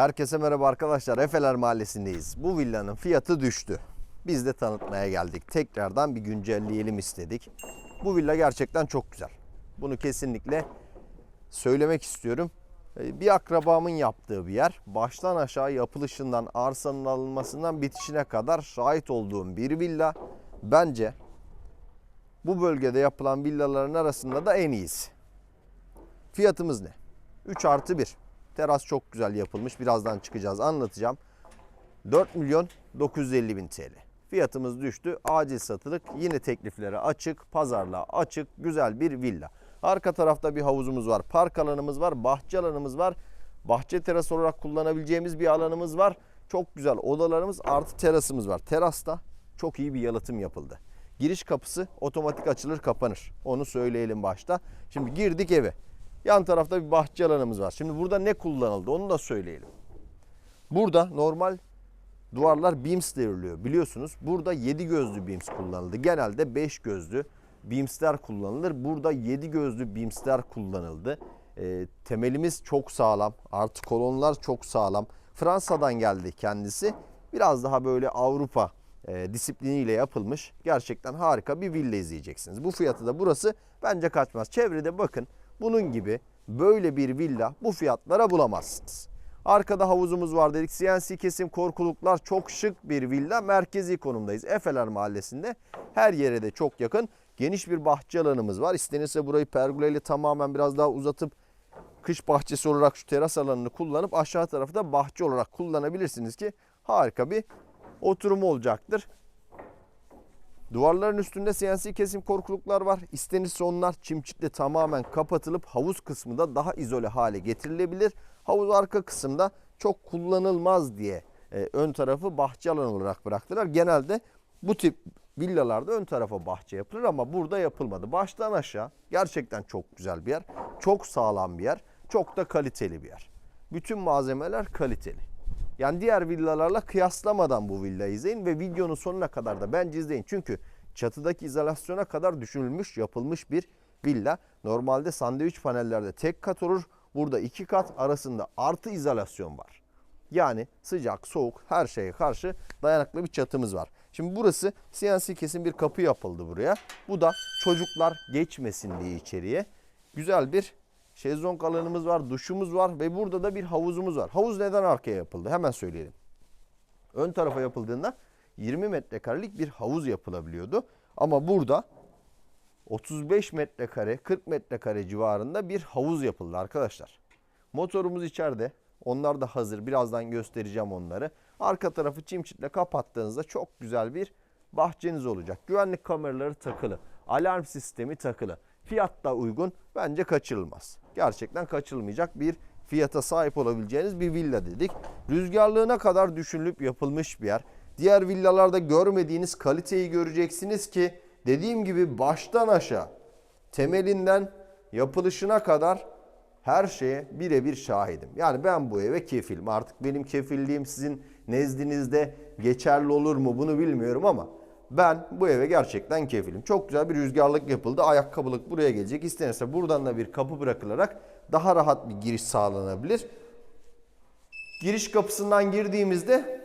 Herkese merhaba arkadaşlar. Efeler Mahallesi'ndeyiz. Bu villanın fiyatı düştü. Biz de tanıtmaya geldik. Tekrardan bir güncelleyelim istedik. Bu villa gerçekten çok güzel. Bunu kesinlikle söylemek istiyorum. Ee, Bir akrabamın yaptığı bir yer. Baştan aşağı yapılışından, arsanın alınmasından bitişine kadar şahit olduğum bir villa. Bence bu bölgede yapılan villaların arasında da en iyisi. Fiyatımız ne? 3 artı 1. Teras çok güzel yapılmış. Birazdan çıkacağız anlatacağım. 4 milyon 950 bin TL. Fiyatımız düştü. Acil satılık. Yine tekliflere açık. Pazarlığa açık. Güzel bir villa. Arka tarafta bir havuzumuz var. Park alanımız var. Bahçe alanımız var. Bahçe teras olarak kullanabileceğimiz bir alanımız var. Çok güzel odalarımız artı terasımız var. Terasta çok iyi bir yalıtım yapıldı. Giriş kapısı otomatik açılır kapanır. Onu söyleyelim başta. Şimdi girdik eve. Yan tarafta bir bahçe alanımız var. Şimdi burada ne kullanıldı onu da söyleyelim. Burada normal duvarlar beams devriliyor biliyorsunuz. Burada 7 gözlü beams kullanıldı. Genelde 5 gözlü beamsler kullanılır. Burada 7 gözlü beamsler kullanıldı. E, temelimiz çok sağlam. Artı kolonlar çok sağlam. Fransa'dan geldi kendisi. Biraz daha böyle Avrupa e, disipliniyle yapılmış. Gerçekten harika bir villa izleyeceksiniz. Bu fiyatı da burası bence kaçmaz. Çevrede bakın bunun gibi böyle bir villa bu fiyatlara bulamazsınız. Arkada havuzumuz var dedik. CNC kesim korkuluklar çok şık bir villa. Merkezi konumdayız. Efeler Mahallesi'nde. Her yere de çok yakın. Geniş bir bahçe alanımız var. İstenirse burayı pergoleyle tamamen biraz daha uzatıp kış bahçesi olarak şu teras alanını kullanıp aşağı tarafı da bahçe olarak kullanabilirsiniz ki harika bir oturum olacaktır. Duvarların üstünde CNC kesim korkuluklar var. İstenirse onlar çimçikle tamamen kapatılıp havuz kısmı da daha izole hale getirilebilir. Havuz arka kısımda çok kullanılmaz diye e, ön tarafı bahçe alanı olarak bıraktılar. Genelde bu tip villalarda ön tarafa bahçe yapılır ama burada yapılmadı. Baştan aşağı gerçekten çok güzel bir yer. Çok sağlam bir yer. Çok da kaliteli bir yer. Bütün malzemeler kaliteli. Yani diğer villalarla kıyaslamadan bu villayı izleyin ve videonun sonuna kadar da bence izleyin. Çünkü çatıdaki izolasyona kadar düşünülmüş, yapılmış bir villa. Normalde sandviç panellerde tek kat olur. Burada iki kat arasında artı izolasyon var. Yani sıcak, soğuk her şeye karşı dayanıklı bir çatımız var. Şimdi burası CNC kesim bir kapı yapıldı buraya. Bu da çocuklar geçmesin diye içeriye. Güzel bir şezlong alanımız var, duşumuz var ve burada da bir havuzumuz var. Havuz neden arkaya yapıldı? Hemen söyleyelim. Ön tarafa yapıldığında 20 metrekarelik bir havuz yapılabiliyordu. Ama burada 35 metrekare, 40 metrekare civarında bir havuz yapıldı arkadaşlar. Motorumuz içeride. Onlar da hazır. Birazdan göstereceğim onları. Arka tarafı çimçitle kapattığınızda çok güzel bir bahçeniz olacak. Güvenlik kameraları takılı. Alarm sistemi takılı. Fiyat da uygun. Bence kaçırılmaz. Gerçekten kaçırılmayacak bir fiyata sahip olabileceğiniz bir villa dedik. Rüzgarlığına kadar düşünülüp yapılmış bir yer. Diğer villalarda görmediğiniz kaliteyi göreceksiniz ki dediğim gibi baştan aşağı temelinden yapılışına kadar her şeye birebir şahidim. Yani ben bu eve kefilim. Artık benim kefilliğim sizin nezdinizde geçerli olur mu bunu bilmiyorum ama ben bu eve gerçekten kefilim. Çok güzel bir rüzgarlık yapıldı. Ayakkabılık buraya gelecek. İstenirse buradan da bir kapı bırakılarak daha rahat bir giriş sağlanabilir. Giriş kapısından girdiğimizde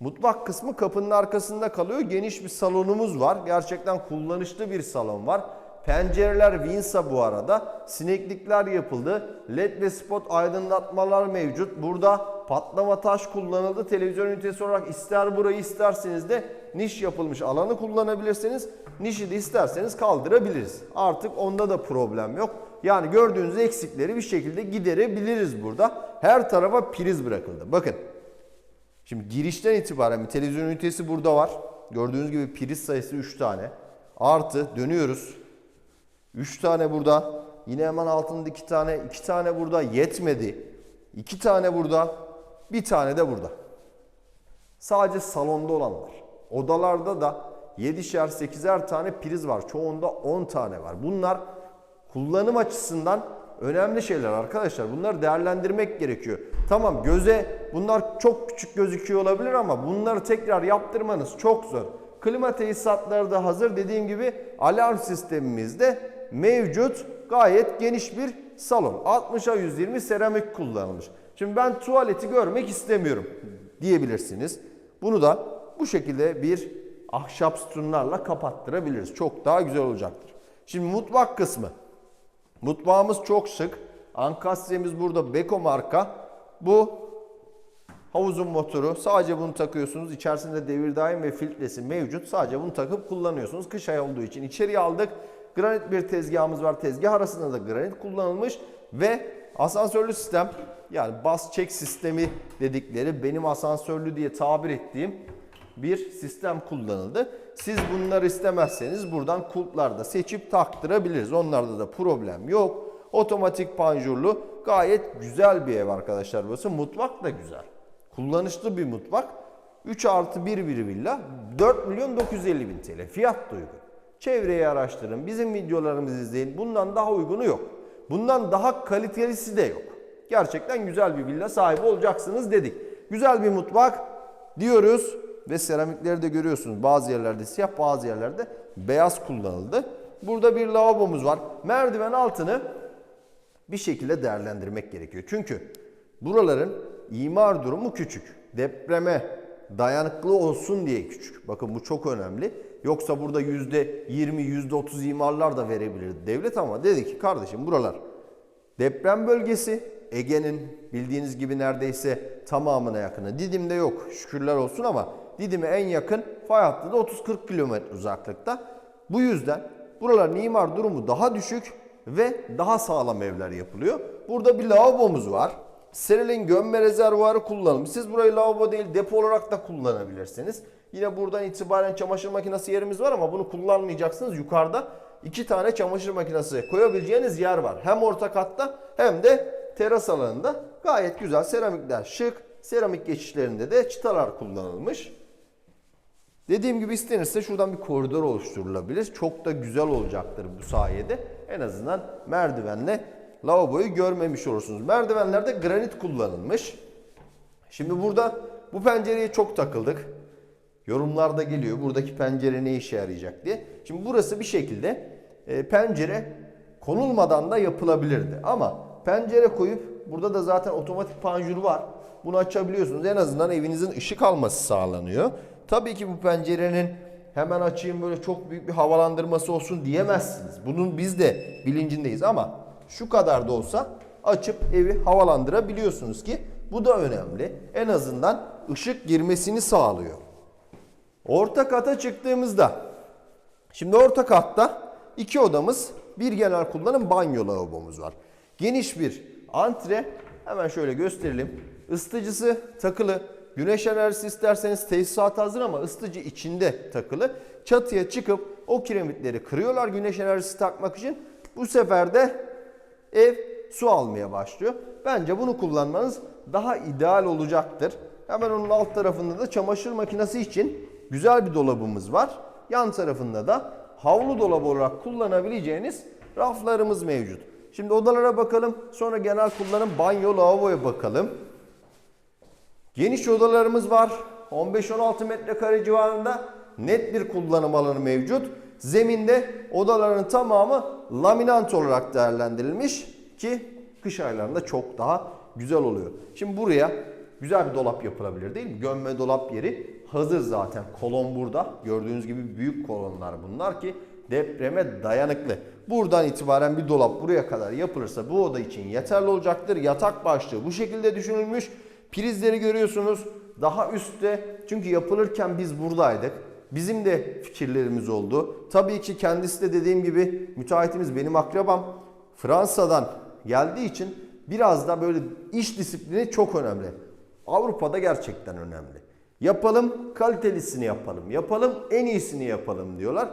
Mutfak kısmı kapının arkasında kalıyor. Geniş bir salonumuz var. Gerçekten kullanışlı bir salon var. Pencereler Winsa bu arada. Sineklikler yapıldı. LED ve spot aydınlatmalar mevcut. Burada patlama taş kullanıldı. Televizyon ünitesi olarak ister burayı isterseniz de niş yapılmış alanı kullanabilirsiniz. Nişi de isterseniz kaldırabiliriz. Artık onda da problem yok. Yani gördüğünüz eksikleri bir şekilde giderebiliriz burada. Her tarafa priz bırakıldı. Bakın Şimdi girişten itibaren televizyon ünitesi burada var. Gördüğünüz gibi priz sayısı 3 tane. Artı dönüyoruz. 3 tane burada. Yine hemen altında 2 tane. 2 tane burada yetmedi. 2 tane burada. Bir tane de burada. Sadece salonda olanlar. Odalarda da 7'şer 8'er tane priz var. Çoğunda 10 tane var. Bunlar kullanım açısından önemli şeyler arkadaşlar. Bunları değerlendirmek gerekiyor. Tamam göze bunlar çok küçük gözüküyor olabilir ama bunları tekrar yaptırmanız çok zor. Klima tesisatları da hazır. Dediğim gibi alarm sistemimiz de mevcut. Gayet geniş bir salon. 60'a 120 seramik kullanılmış. Şimdi ben tuvaleti görmek istemiyorum diyebilirsiniz. Bunu da bu şekilde bir ahşap sütunlarla kapattırabiliriz. Çok daha güzel olacaktır. Şimdi mutfak kısmı. Mutfağımız çok şık. Ankastremiz burada Beko marka. Bu havuzun motoru. Sadece bunu takıyorsunuz. İçerisinde devir daim ve filtresi mevcut. Sadece bunu takıp kullanıyorsunuz. Kış ayı olduğu için içeriye aldık. Granit bir tezgahımız var. Tezgah arasında da granit kullanılmış ve asansörlü sistem yani bas çek sistemi dedikleri benim asansörlü diye tabir ettiğim bir sistem kullanıldı. Siz bunları istemezseniz buradan kulplarda seçip taktırabiliriz. Onlarda da problem yok. Otomatik panjurlu gayet güzel bir ev arkadaşlar burası. Mutfak da güzel. Kullanışlı bir mutfak. 3 artı 1 bir villa 4 milyon 950 bin TL. Fiyat da uygun. Çevreyi araştırın. Bizim videolarımızı izleyin. Bundan daha uygunu yok. Bundan daha kalitelisi de yok. Gerçekten güzel bir villa sahibi olacaksınız dedik. Güzel bir mutfak diyoruz ve seramikleri de görüyorsunuz. Bazı yerlerde siyah bazı yerlerde beyaz kullanıldı. Burada bir lavabomuz var. Merdiven altını bir şekilde değerlendirmek gerekiyor. Çünkü buraların imar durumu küçük. Depreme dayanıklı olsun diye küçük. Bakın bu çok önemli. Yoksa burada %20, %30 imarlar da verebilir devlet ama dedi ki kardeşim buralar deprem bölgesi. Ege'nin bildiğiniz gibi neredeyse tamamına yakını. Didim'de yok şükürler olsun ama Didim'e en yakın fay hattı da 30-40 kilometre uzaklıkta. Bu yüzden buraların imar durumu daha düşük ve daha sağlam evler yapılıyor. Burada bir lavabomuz var. Seril'in gömme rezervuarı kullanılmış. Siz burayı lavabo değil depo olarak da kullanabilirsiniz. Yine buradan itibaren çamaşır makinesi yerimiz var ama bunu kullanmayacaksınız. Yukarıda iki tane çamaşır makinesi koyabileceğiniz yer var. Hem orta katta hem de teras alanında. Gayet güzel seramikler şık. Seramik geçişlerinde de çıtalar kullanılmış. Dediğim gibi istenirse şuradan bir koridor oluşturulabilir. Çok da güzel olacaktır bu sayede. En azından merdivenle lavaboyu görmemiş olursunuz. Merdivenlerde granit kullanılmış. Şimdi burada bu pencereye çok takıldık. Yorumlarda geliyor buradaki pencere ne işe yarayacak diye. Şimdi burası bir şekilde e, pencere konulmadan da yapılabilirdi. Ama pencere koyup burada da zaten otomatik panjur var. Bunu açabiliyorsunuz. En azından evinizin ışık alması sağlanıyor. Tabii ki bu pencerenin hemen açayım böyle çok büyük bir havalandırması olsun diyemezsiniz. Bunun biz de bilincindeyiz ama şu kadar da olsa açıp evi havalandırabiliyorsunuz ki bu da önemli. En azından ışık girmesini sağlıyor. Orta kata çıktığımızda şimdi orta katta iki odamız bir genel kullanım banyo lavabomuz var. Geniş bir antre hemen şöyle gösterelim. Isıtıcısı takılı. Güneş enerjisi isterseniz tesisat hazır ama ısıtıcı içinde takılı. Çatıya çıkıp o kiremitleri kırıyorlar güneş enerjisi takmak için. Bu sefer de ev su almaya başlıyor. Bence bunu kullanmanız daha ideal olacaktır. Hemen onun alt tarafında da çamaşır makinesi için güzel bir dolabımız var. Yan tarafında da havlu dolabı olarak kullanabileceğiniz raflarımız mevcut. Şimdi odalara bakalım. Sonra genel kullanım banyo lavaboya bakalım. Geniş odalarımız var. 15-16 metrekare civarında net bir kullanım alanı mevcut. Zeminde odaların tamamı laminant olarak değerlendirilmiş ki kış aylarında çok daha güzel oluyor. Şimdi buraya güzel bir dolap yapılabilir değil mi? Gömme dolap yeri hazır zaten. Kolon burada. Gördüğünüz gibi büyük kolonlar bunlar ki depreme dayanıklı. Buradan itibaren bir dolap buraya kadar yapılırsa bu oda için yeterli olacaktır. Yatak başlığı bu şekilde düşünülmüş. Prizleri görüyorsunuz daha üstte çünkü yapılırken biz buradaydık. Bizim de fikirlerimiz oldu. Tabii ki kendisi de dediğim gibi müteahhitimiz benim akrabam Fransa'dan geldiği için biraz da böyle iş disiplini çok önemli. Avrupa'da gerçekten önemli. Yapalım kalitelisini yapalım. Yapalım en iyisini yapalım diyorlar.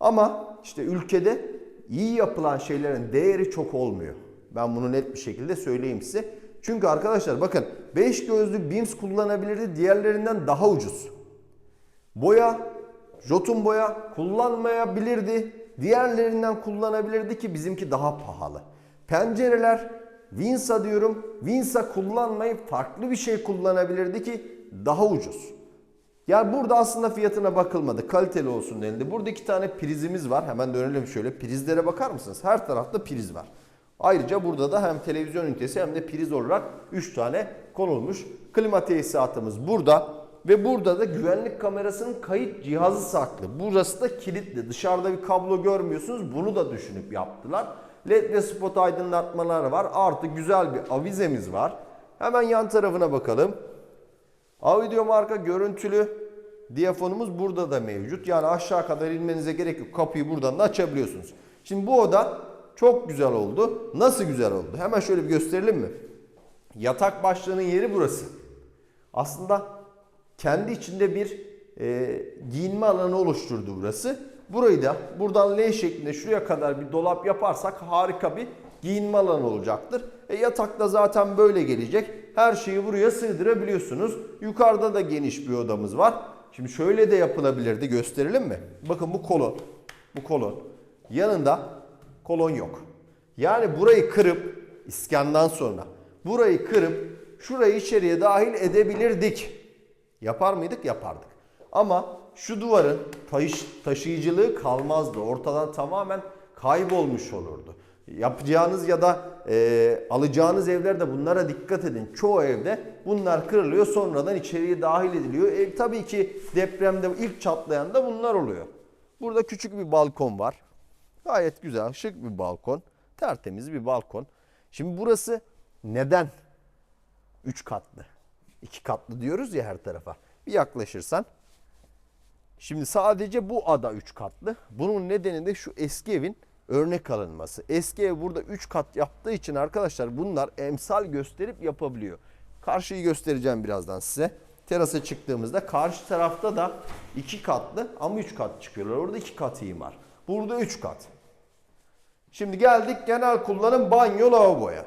Ama işte ülkede iyi yapılan şeylerin değeri çok olmuyor. Ben bunu net bir şekilde söyleyeyim size. Çünkü arkadaşlar bakın 5 gözlü BIMS kullanabilirdi diğerlerinden daha ucuz. Boya, jotun boya kullanmayabilirdi. Diğerlerinden kullanabilirdi ki bizimki daha pahalı. Pencereler Vinsa diyorum. Vinsa kullanmayıp farklı bir şey kullanabilirdi ki daha ucuz. Yani burada aslında fiyatına bakılmadı. Kaliteli olsun denildi. Burada iki tane prizimiz var. Hemen dönelim şöyle. Prizlere bakar mısınız? Her tarafta priz var. Ayrıca burada da hem televizyon ünitesi hem de priz olarak 3 tane konulmuş. Klima tesisatımız burada. Ve burada da güvenlik kamerasının kayıt cihazı saklı. Burası da kilitli. Dışarıda bir kablo görmüyorsunuz. Bunu da düşünüp yaptılar. LED ve spot aydınlatmalar var. Artı güzel bir avizemiz var. Hemen yan tarafına bakalım. Audio marka görüntülü diyafonumuz burada da mevcut. Yani aşağı kadar inmenize gerek yok. Kapıyı buradan da açabiliyorsunuz. Şimdi bu oda çok güzel oldu. Nasıl güzel oldu? Hemen şöyle bir gösterelim mi? Yatak başlığının yeri burası. Aslında kendi içinde bir e, giyinme alanı oluşturdu burası. Burayı da buradan L şeklinde şuraya kadar bir dolap yaparsak harika bir giyinme alanı olacaktır. E, yatak da zaten böyle gelecek. Her şeyi buraya sığdırabiliyorsunuz. Yukarıda da geniş bir odamız var. Şimdi şöyle de yapılabilirdi gösterelim mi? Bakın bu kolon. Bu kolon. Yanında kolon yok. Yani burayı kırıp iskandan sonra burayı kırıp şurayı içeriye dahil edebilirdik. Yapar mıydık? Yapardık. Ama şu duvarın taş, taşıyıcılığı kalmazdı. Ortadan tamamen kaybolmuş olurdu. Yapacağınız ya da e, alacağınız evlerde bunlara dikkat edin. Çoğu evde bunlar kırılıyor sonradan içeriye dahil ediliyor. Ev tabii ki depremde ilk çatlayan da bunlar oluyor. Burada küçük bir balkon var. Gayet güzel, şık bir balkon. Tertemiz bir balkon. Şimdi burası neden 3 katlı? 2 katlı diyoruz ya her tarafa. Bir yaklaşırsan. Şimdi sadece bu ada 3 katlı. Bunun nedeni de şu eski evin örnek alınması. Eski ev burada 3 kat yaptığı için arkadaşlar bunlar emsal gösterip yapabiliyor. Karşıyı göstereceğim birazdan size. Terasa çıktığımızda karşı tarafta da 2 katlı ama 3 kat çıkıyorlar. Orada 2 kat imar. Burada 3 kat. Şimdi geldik genel kullanım banyo lavaboya.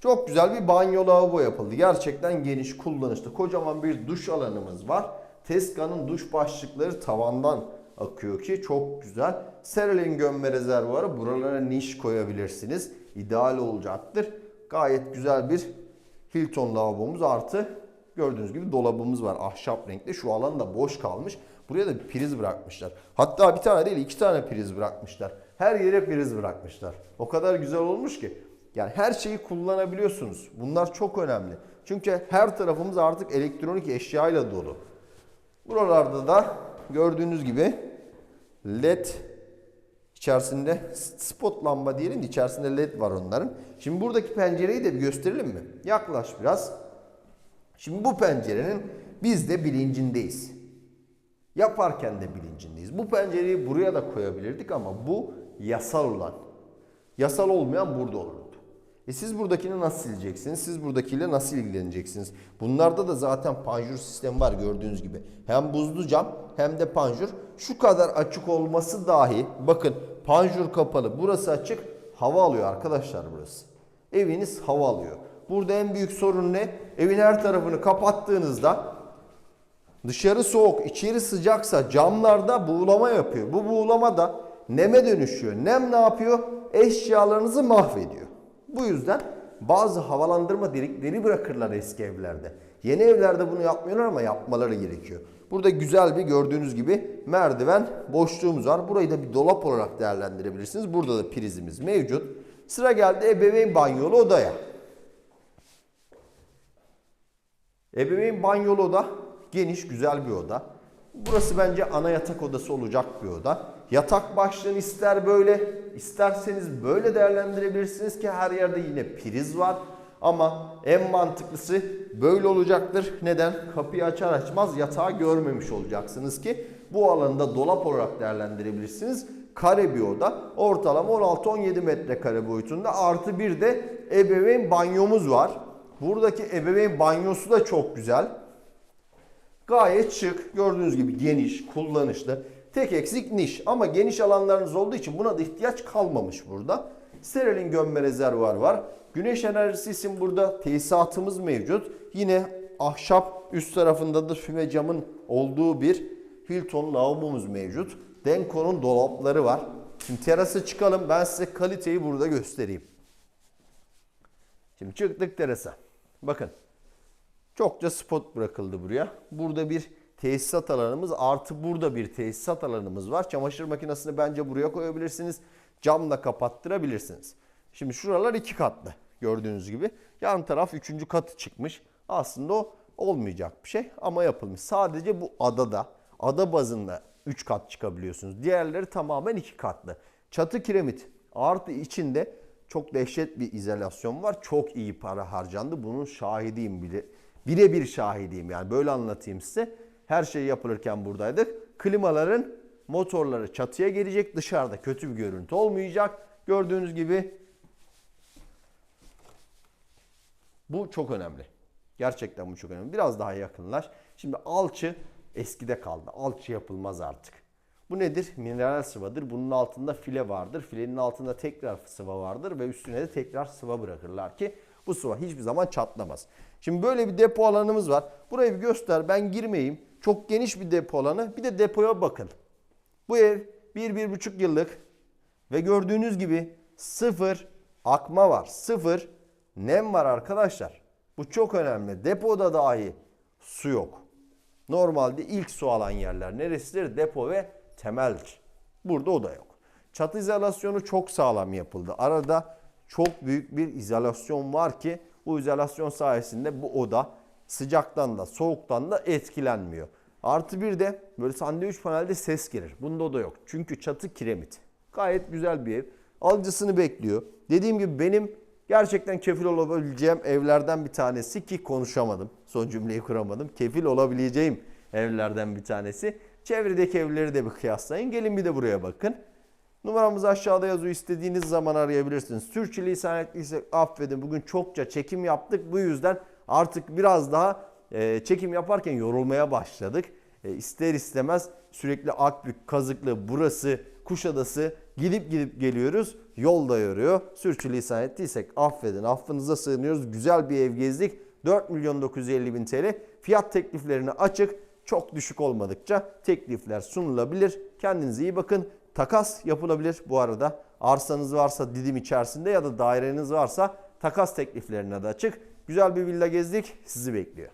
Çok güzel bir banyo lavabo yapıldı. Gerçekten geniş, kullanışlı. Kocaman bir duş alanımız var. Teska'nın duş başlıkları tavandan akıyor ki çok güzel. Serelin gömme rezervuarı buralara niş koyabilirsiniz. İdeal olacaktır. Gayet güzel bir Hilton lavabomuz artı gördüğünüz gibi dolabımız var. Ahşap renkli. Şu alan da boş kalmış. Buraya da bir priz bırakmışlar. Hatta bir tane değil iki tane priz bırakmışlar. Her yere priz bırakmışlar. O kadar güzel olmuş ki. Yani her şeyi kullanabiliyorsunuz. Bunlar çok önemli. Çünkü her tarafımız artık elektronik eşyayla dolu. Buralarda da gördüğünüz gibi led içerisinde spot lamba diyelim de içerisinde led var onların. Şimdi buradaki pencereyi de bir gösterelim mi? Yaklaş biraz. Şimdi bu pencerenin biz de bilincindeyiz. Yaparken de bilincindeyiz. Bu pencereyi buraya da koyabilirdik ama bu yasal olan. Yasal olmayan burada olurdu. E siz buradakini nasıl sileceksiniz? Siz buradakiyle nasıl ilgileneceksiniz? Bunlarda da zaten panjur sistemi var gördüğünüz gibi. Hem buzlu cam hem de panjur. Şu kadar açık olması dahi bakın panjur kapalı. Burası açık. Hava alıyor arkadaşlar burası. Eviniz hava alıyor. Burada en büyük sorun ne? Evin her tarafını kapattığınızda Dışarı soğuk, içeri sıcaksa camlarda buğulama yapıyor. Bu buğulama da neme dönüşüyor. Nem ne yapıyor? Eşyalarınızı mahvediyor. Bu yüzden bazı havalandırma delikleri bırakırlar eski evlerde. Yeni evlerde bunu yapmıyorlar ama yapmaları gerekiyor. Burada güzel bir gördüğünüz gibi merdiven boşluğumuz var. Burayı da bir dolap olarak değerlendirebilirsiniz. Burada da prizimiz mevcut. Sıra geldi ebeveyn banyolu odaya. Ebeveyn banyolu oda geniş güzel bir oda. Burası bence ana yatak odası olacak bir oda. Yatak başlığını ister böyle isterseniz böyle değerlendirebilirsiniz ki her yerde yine priz var. Ama en mantıklısı böyle olacaktır. Neden? Kapıyı açar açmaz yatağı görmemiş olacaksınız ki bu alanı dolap olarak değerlendirebilirsiniz. Kare bir oda. Ortalama 16-17 metrekare boyutunda. Artı bir de ebeveyn banyomuz var. Buradaki ebeveyn banyosu da çok güzel. Gayet şık. Gördüğünüz gibi geniş, kullanışlı. Tek eksik niş ama geniş alanlarınız olduğu için buna da ihtiyaç kalmamış burada. Sterelin gömme rezervuar var. Güneş enerjisi için burada tesisatımız mevcut. Yine ahşap üst tarafında da füme camın olduğu bir Hilton lavabomuz mevcut. Denko'nun dolapları var. Şimdi terasa çıkalım ben size kaliteyi burada göstereyim. Şimdi çıktık terasa. Bakın Çokça spot bırakıldı buraya. Burada bir tesisat alanımız artı burada bir tesisat alanımız var. Çamaşır makinesini bence buraya koyabilirsiniz. camla kapattırabilirsiniz. Şimdi şuralar iki katlı gördüğünüz gibi. Yan taraf üçüncü katı çıkmış. Aslında o olmayacak bir şey ama yapılmış. Sadece bu adada, ada bazında 3 kat çıkabiliyorsunuz. Diğerleri tamamen 2 katlı. Çatı kiremit artı içinde çok dehşet bir izolasyon var. Çok iyi para harcandı. Bunun şahidiyim bile. Birebir şahidiyim yani böyle anlatayım size. Her şey yapılırken buradaydık. Klimaların motorları çatıya gelecek. Dışarıda kötü bir görüntü olmayacak. Gördüğünüz gibi bu çok önemli. Gerçekten bu çok önemli. Biraz daha yakınlaş. Şimdi alçı eskide kaldı. Alçı yapılmaz artık. Bu nedir? Mineral sıvadır. Bunun altında file vardır. Filenin altında tekrar sıva vardır ve üstüne de tekrar sıva bırakırlar ki bu sıva hiçbir zaman çatlamaz. Şimdi böyle bir depo alanımız var. Burayı bir göster. Ben girmeyeyim. Çok geniş bir depo alanı. Bir de depoya bakın. Bu ev 1-1,5 yıllık ve gördüğünüz gibi sıfır akma var. Sıfır nem var arkadaşlar. Bu çok önemli. Depoda dahi su yok. Normalde ilk su alan yerler neresidir? Depo ve temeldir. Burada o da yok. Çatı izolasyonu çok sağlam yapıldı. Arada çok büyük bir izolasyon var ki bu izolasyon sayesinde bu oda sıcaktan da soğuktan da etkilenmiyor. Artı bir de böyle sandviç panelde ses gelir. Bunda da yok. Çünkü çatı kiremit. Gayet güzel bir ev. Alıcısını bekliyor. Dediğim gibi benim gerçekten kefil olabileceğim evlerden bir tanesi ki konuşamadım. Son cümleyi kuramadım. Kefil olabileceğim evlerden bir tanesi. Çevredeki evleri de bir kıyaslayın. Gelin bir de buraya bakın. Numaramız aşağıda yazıyor. İstediğiniz zaman arayabilirsiniz. Sürçülisan ettiysek affedin. Bugün çokça çekim yaptık. Bu yüzden artık biraz daha e, çekim yaparken yorulmaya başladık. E, ister istemez sürekli Akbük, Kazıklı, burası, Kuşadası gidip gidip geliyoruz. Yol da yoruyor. Sürçülisan ettiysek affedin. Affınıza sığınıyoruz. Güzel bir ev gezdik. 4 milyon 950 bin TL. Fiyat tekliflerine açık. Çok düşük olmadıkça teklifler sunulabilir. Kendinize iyi bakın. Takas yapılabilir bu arada. Arsanız varsa Didim içerisinde ya da daireniz varsa takas tekliflerine de açık. Güzel bir villa gezdik. Sizi bekliyor.